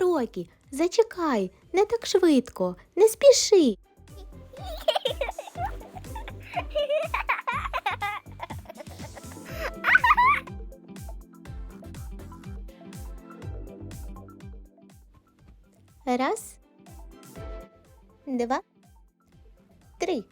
Рокі, зачекай, не так швидко, не спіши. Раз, два, три.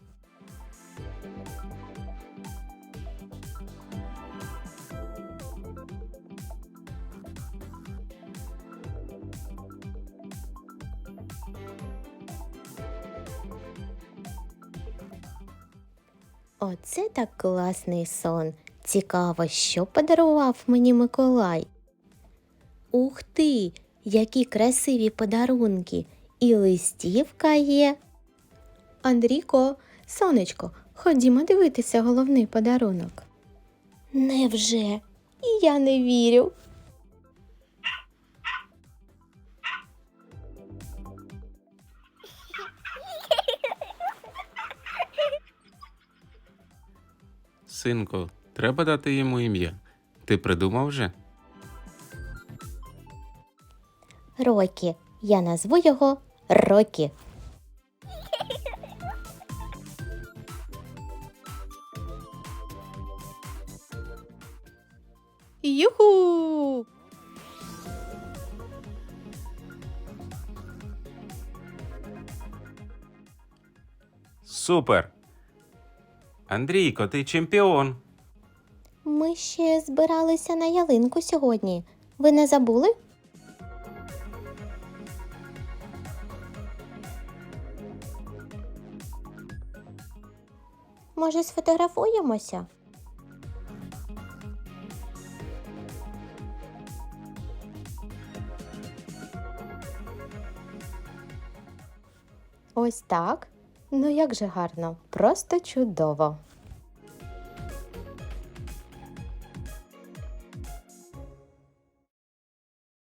Оце так класний сон. Цікаво, що подарував мені Миколай. Ух ти, які красиві подарунки! І листівка є. Андрійко, сонечко, ходімо дивитися головний подарунок. Невже? І Я не вірю. Синку, треба дати йому ім'я. Ти придумав вже? Рокі. Я назву його Рокі. Юху! Супер! Андрійко, ти чемпіон. Ми ще збиралися на ялинку сьогодні. Ви не забули? Може, сфотографуємося? Ось так. Ну як же гарно, просто чудово.